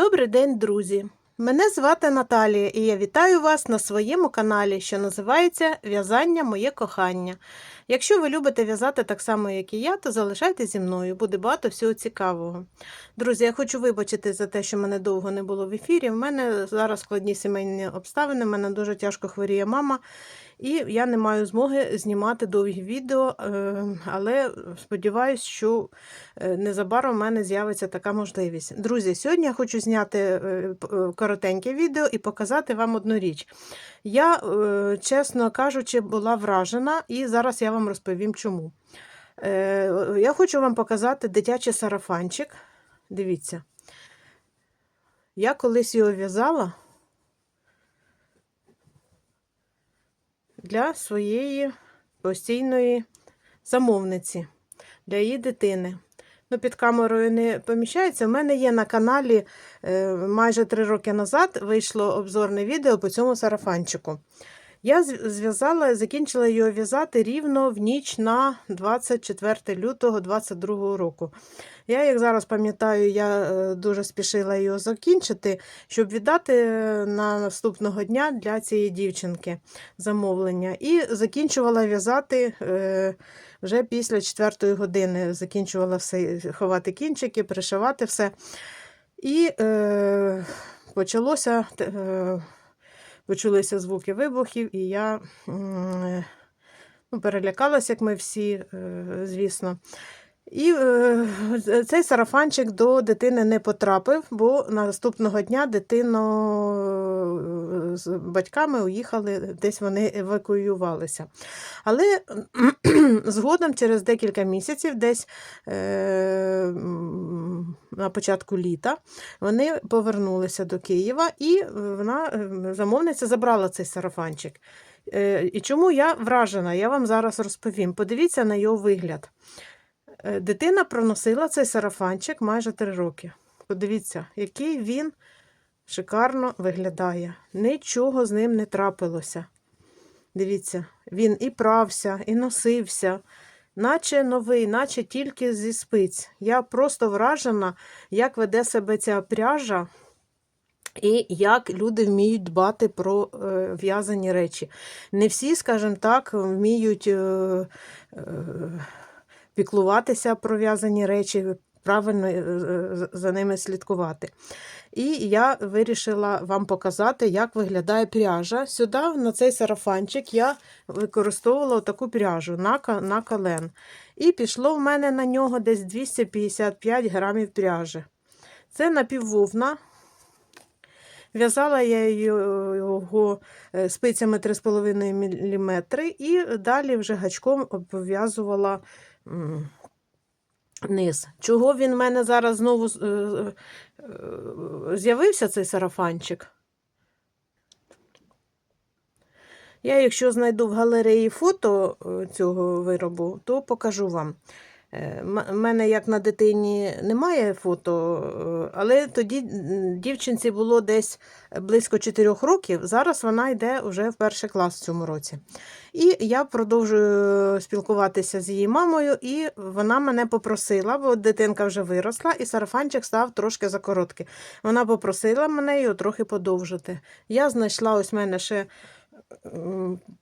Добрий день, друзі! Мене звати Наталія і я вітаю вас на своєму каналі, що називається В'язання Моє кохання. Якщо ви любите в'язати так само, як і я, то залишайтеся зі мною, буде багато всього цікавого. Друзі, я хочу вибачити за те, що мене довго не було в ефірі. В мене зараз складні сімейні обставини, в мене дуже тяжко хворіє мама, і я не маю змоги знімати довгі відео, е, але сподіваюся, що е, незабаром в мене з'явиться така можливість. Друзі, сьогодні я хочу зняти е, коротеньке відео і показати вам одну річ. Я, чесно кажучи, була вражена, і зараз я вам розповім чому. Я хочу вам показати дитячий сарафанчик. Дивіться. Я колись його в'язала для своєї постійної замовниці, для її дитини. Ну, під камерою не поміщається. У мене є на каналі е, майже три роки назад вийшло обзорне відео по цьому сарафанчику. Я зв'язала, закінчила його в'язати рівно в ніч на 24 лютого 2022 року. Я, як зараз пам'ятаю, я е, дуже спішила його закінчити, щоб віддати е, на наступного дня для цієї дівчинки замовлення. І закінчувала в'язати е, вже після 4 години. Закінчувала все, ховати кінчики, пришивати все. І е, почалося. Е, почулися звуки вибухів, і я ну, перелякалася, як ми всі, е, звісно. І е, цей сарафанчик до дитини не потрапив, бо наступного дня дитину е, з батьками уїхали, десь вони евакуювалися. Але згодом, через декілька місяців, десь е, на початку літа, вони повернулися до Києва, і вона, е, замовниця, забрала цей сарафанчик. І чому я вражена, я вам зараз розповім. Подивіться на його вигляд. Е, Дитина проносила цей сарафанчик майже три роки. Подивіться, який він шикарно виглядає. Нічого з ним не трапилося. Дивіться, він і прався, і носився, наче новий, наче тільки зі спиць. Я просто вражена, як веде себе ця пряжа. І як люди вміють дбати про е, в'язані речі. Не всі, скажімо так, вміють е, піклуватися про в'язані речі, правильно е, е, за ними слідкувати. І я вирішила вам показати, як виглядає пряжа. Сюди, на цей сарафанчик, я використовувала таку пряжу на, кален. І пішло в мене на нього десь 255 грамів пряжі. Це напіввовна. В'язала я його е, спицями 3,5 мм і далі вже гачком обв'язувала низ. Чого він в мене зараз знову е, е, з'явився цей сарафанчик? Я, якщо знайду в галереї фото е, цього виробу, то покажу вам. Е, У мене, як на дитині, немає фото, е, але тоді дівчинці було десь близько 4 років. Зараз вона йде вже в перший клас в цьому році. І я продовжую спілкуватися з її мамою, і вона мене попросила, бо дитинка вже виросла, і сарафанчик став трошки закороткий. Вона попросила мене його трохи подовжити. Я знайшла ось мене ще.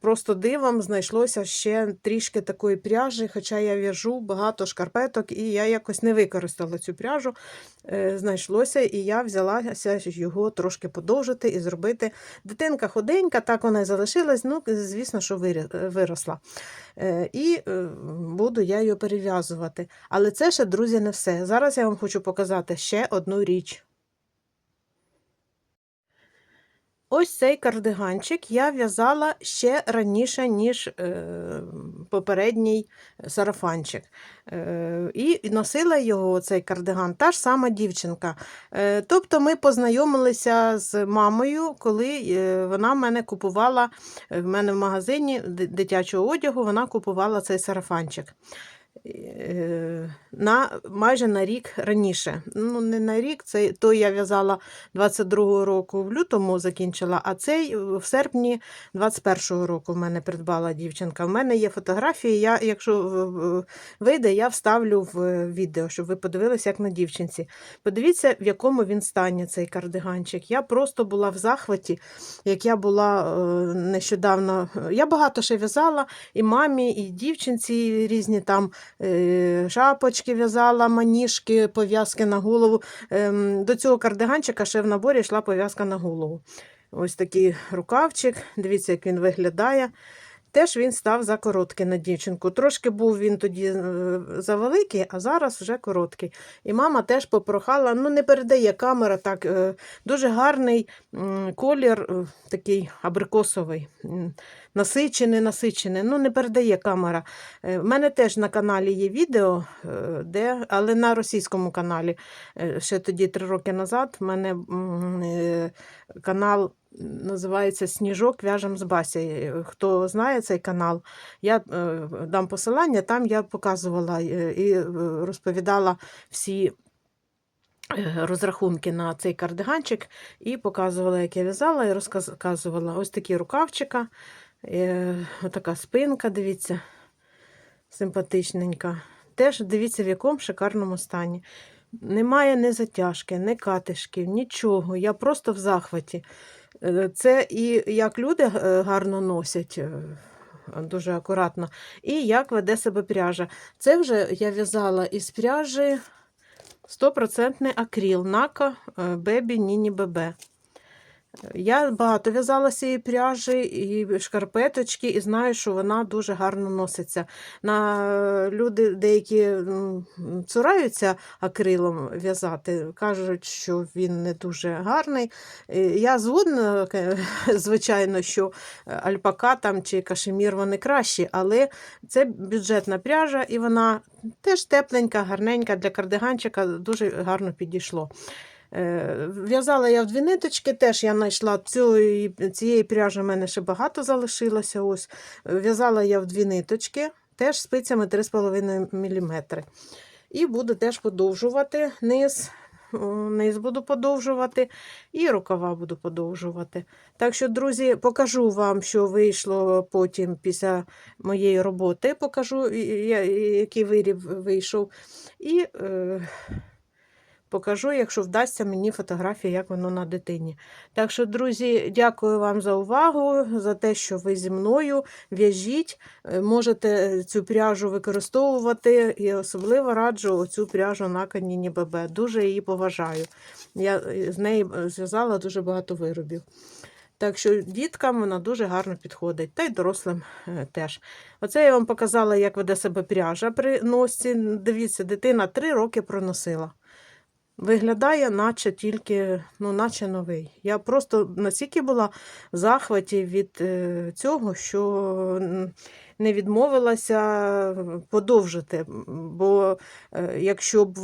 Просто дивом знайшлося ще трішки такої пряжі, хоча я в'яжу багато шкарпеток, і я якось не використала цю пряжу. Е, Знайшлося, і я взялася його трошки подовжити і зробити. Дитинка худенька, так вона і залишилась, ну, звісно, що виросла. Е, І е, буду я її перев'язувати. Але це ще, друзі, не все. Зараз я вам хочу показати ще одну річ. Ось цей кардиганчик я в'язала ще раніше, ніж е, попередній сарафанчик. Е, і носила його, цей кардиган, та ж сама дівчинка. Е, тобто ми познайомилися з мамою, коли вона мене купувала в мене в магазині дитячого одягу, вона купувала цей сарафанчик. Е, на майже на рік раніше. Ну, не на рік, це той я в'язала 22-го року в лютому закінчила, а цей в серпні 21-го року в мене придбала дівчинка. В мене є фотографії. Я, якщо вийде, я вставлю в е, відео, щоб ви подивилися, як на дівчинці. Подивіться, в якому він стані цей кардиганчик. Я просто була в захваті, як я була е, нещодавно. Я багато ще в'язала і мамі, і дівчинці різні там шапочки в'язала, маніжки, пов'язки на голову. Ем, До цього кардиганчика ще в наборі йшла пов'язка на голову. Ось такий рукавчик. Дивіться, як він виглядає. Теж він став за короткий на дівчинку. Трошки був він тоді е, завеликий, а зараз вже короткий. І мама теж попрохала, ну не передає камера так. е, Дуже гарний колір, е, такий абрикосовий, насичений, насичений. Ну, не передає камера. В мене теж на каналі є відео, де, але на російському каналі. Ще тоді три роки назад в мене канал називається Сніжок в'яжем з Басі. Е, Хто знає цей канал, я е, дам посилання, там я показувала е, і розповідала всі розрахунки на цей кардиганчик і показувала, як я в'язала, і розказувала ось такі рукавчика, отака спинка, дивіться, симпатичненька. Теж дивіться, в якому шикарному стані. Немає ні затяжки, ні катишків, нічого. Я просто в захваті. Е, Це і як люди е, гарно носять. е, Дуже акуратно. І як веде себе пряжа. Це вже я в'язала із пряжі 100% акріл Нака Бебі Ніні Бебе. Я багато в'язала цієї пряжі і шкарпеточки, і знаю, що вона дуже гарно носиться. На люди деякі цураються акрилом в'язати, кажуть, що він не дуже гарний. Е, Я згодна, звичайно, що альпака там чи кашемір вони кращі, але це бюджетна пряжа, і вона теж тепленька, гарненька для кардиганчика, дуже гарно підійшло. Е, В'язала я в дві ниточки, теж я знайшла цієї, цієї пряжі, в мене ще багато залишилося. Ось. В'язала я в дві ниточки, теж спицями 3,5 мм. І буду теж подовжувати низ. Низ буду подовжувати, і рукава буду подовжувати. Так що, друзі, покажу вам, що вийшло потім після моєї роботи. Покажу, який виріб вийшов. І е, покажу, якщо вдасться мені фотографія, як воно на дитині. Так що, друзі, дякую вам за увагу, за те, що ви зі мною в'яжіть. Е, Можете цю пряжу використовувати і особливо раджу цю пряжу на каніні ББ. Дуже її поважаю. Я е, з неї е, зв'язала дуже багато виробів. Так що діткам вона дуже гарно підходить, та й дорослим е, теж. Оце я вам показала, як веде себе пряжа при носці. Дивіться, дитина 3 роки проносила. Виглядає, наче тільки, ну, наче новий. Я просто настільки була в захваті від е, цього, що не відмовилася подовжити. Бо е, якщо б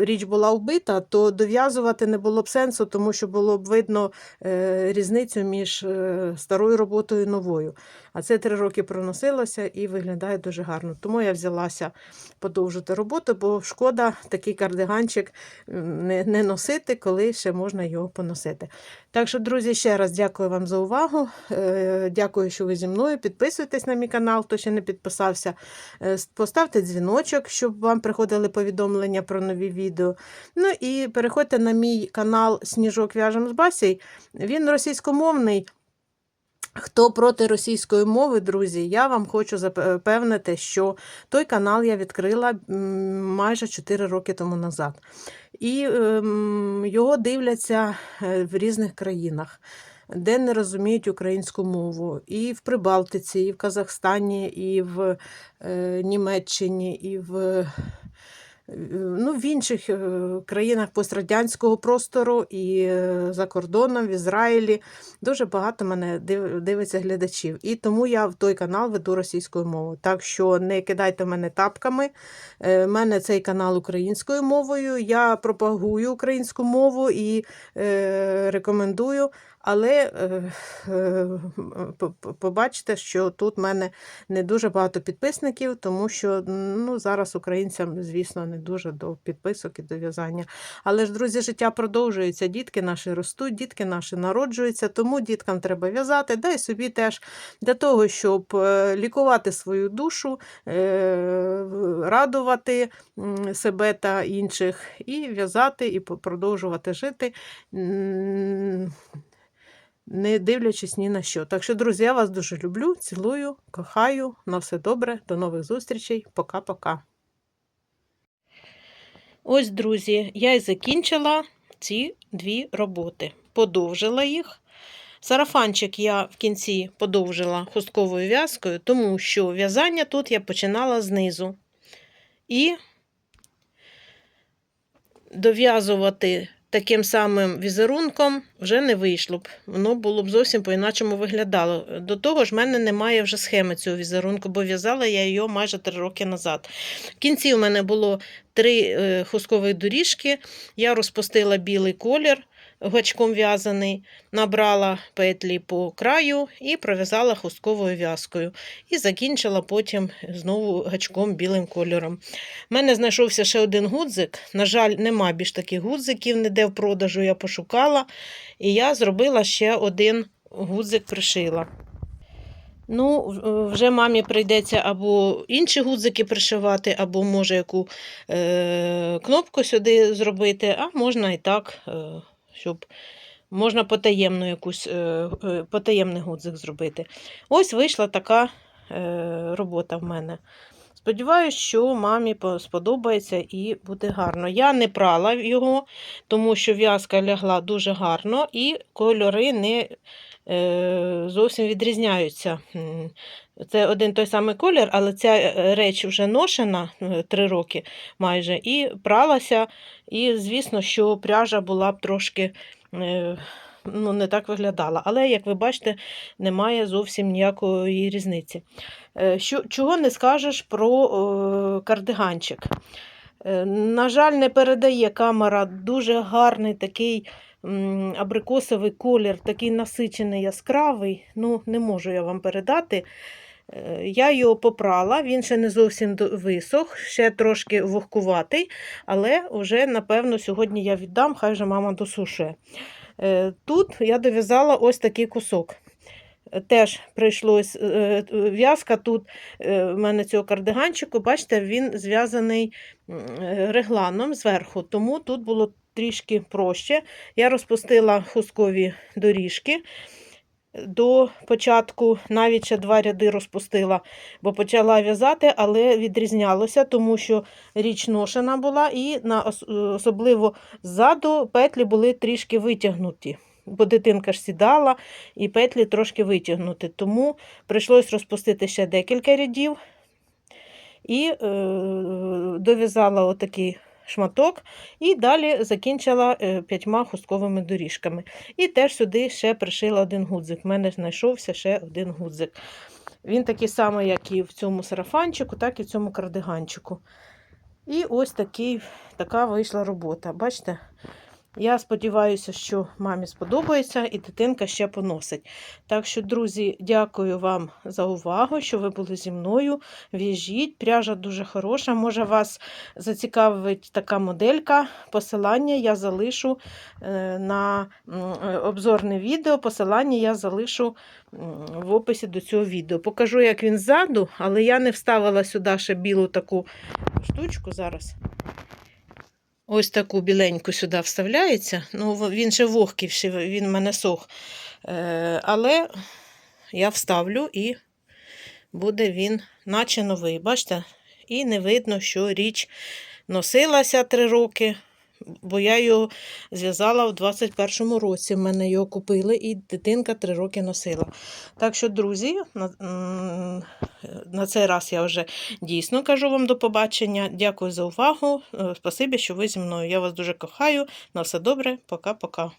річ була вбита, то дов'язувати не було б сенсу, тому що було б видно е, різницю між е, старою роботою і новою. А це три роки проносилося і виглядає дуже гарно. Тому я взялася подовжити роботу, бо шкода такий кардиганчик не носити, коли ще можна його поносити. Так що, друзі, ще раз дякую вам за увагу. Е, Дякую, що ви зі мною. Підписуйтесь на мій канал, хто ще не підписався. Е, Поставте дзвіночок, щоб вам приходили повідомлення про нові відео. Ну і переходьте на мій канал Сніжок в'яжем з Басій. Він російськомовний. Хто проти російської мови, друзі, я вам хочу запевнити, що той канал я відкрила майже 4 роки тому назад. І ем, його дивляться е, в різних країнах, де не розуміють українську мову. І в Прибалтиці, і в Казахстані, і в е, Німеччині, і в. Е, Ну, в інших е, країнах пострадянського простору і е, за кордоном, в Ізраїлі дуже багато мене дивиться глядачів. І тому я в той канал веду російською мовою. Так що не кидайте мене тапками. У мене цей канал українською мовою. Я пропагую українську мову і е, рекомендую. Але е, е, по- по- побачите, що тут в мене не дуже багато підписників, тому що ну, зараз українцям, звісно, не дуже до підписок і до в'язання. Але ж, друзі, життя продовжується. Дітки наші ростуть, дітки наші народжуються, тому діткам треба в'язати, да й собі теж для того, щоб е, лікувати свою душу, радувати себе та інших, і в'язати, і продовжувати жити. Не дивлячись ні на що. Так що, друзі, я вас дуже люблю, цілую, кохаю. На все добре, до нових зустрічей. Пока-пока. Ось, друзі, я і закінчила ці дві роботи. Подовжила їх. Сарафанчик я в кінці подовжила хустковою в'язкою, тому що в'язання тут я починала знизу. І дов'язувати таким самим візерунком вже не вийшло б. Воно було б зовсім по-іначому виглядало. До того ж, в мене немає вже схеми цього візерунку, бо в'язала я його майже три роки назад. В кінці у мене було три хускові доріжки. Я розпустила білий колір гачком в'язаний, набрала петлі по краю і пров'язала хустковою в'язкою. І закінчила потім знову гачком білим кольором. У мене знайшовся ще один гудзик. На жаль, нема більш таких гудзиків, ніде в продажу я пошукала. І я зробила ще один гудзик пришила. Ну, вже мамі прийдеться або інші гудзики пришивати, або може яку е, кнопку сюди зробити, а можна і так, е, щоб можна потаємну якусь е, е, потаємний гудзик зробити. Ось вийшла така е, робота в мене. Сподіваюсь, що мамі сподобається і буде гарно. Я не прала його, тому що в'язка лягла дуже гарно, і кольори не зовсім відрізняються. Це один той самий колір, але ця е, реч вже ношена е, три роки майже, і пралася. І, звісно, що пряжа була б трошки. е, Ну, не так виглядала. Але, як ви бачите, немає зовсім ніякої різниці. Е, Що, чого не скажеш про е, кардиганчик? Е, На жаль, не передає камера дуже гарний такий абрикосовий колір, такий насичений яскравий. Ну, не можу я вам передати. Е, Я його попрала, він ще не зовсім висох, ще трошки вогкуватий, але вже, напевно, сьогодні я віддам, хай же мама досушує. Е, Тут я дов'язала ось такий кусок. Теж прийшлось е, е, в'язка тут е, в мене цього кардиганчику, бачите, він зв'язаний регланом зверху, тому тут було трішки проще. Я розпустила хусткові доріжки до початку, навіть ще два ряди розпустила, бо почала в'язати, але відрізнялося, тому що річ ношена була, і на особливо ззаду петлі були трішки витягнуті. Бо дитинка ж сідала і петлі трошки витягнути. Тому прийшлось розпустити ще декілька рядів і е, дов'язала отакий шматок, і далі закінчила е, п'ятьма хустковими доріжками. І теж сюди ще пришила один гудзик. У мене знайшовся ще один гудзик. Він такий самий, як і в цьому сарафанчику, так і в цьому кардиганчику. І ось такий, така вийшла робота. Бачите? Я сподіваюся, що мамі сподобається і дитинка ще поносить. Так що, друзі, дякую вам за увагу, що ви були зі мною. В'яжіть, пряжа дуже хороша. Може, вас зацікавить така моделька. Посилання я залишу е, на е, обзорне відео. Посилання я залишу в описі до цього відео. Покажу, як він ззаду, але я не вставила сюди ще білу таку штучку зараз. Ось таку біленьку сюди вставляється. Ну, він ще вогкий, він в мене сох. Е, але я вставлю і буде він наче новий. Бачите? І не видно, що річ носилася три роки, бо я його зв'язала в 21-му році. В мене його купили, і дитинка три роки носила. Так що, друзі, на, на цей раз я вже дійсно кажу вам до побачення. Дякую за увагу. Е, Спасибі, що ви зі мною. Я вас дуже кохаю. На все добре. Пока-пока.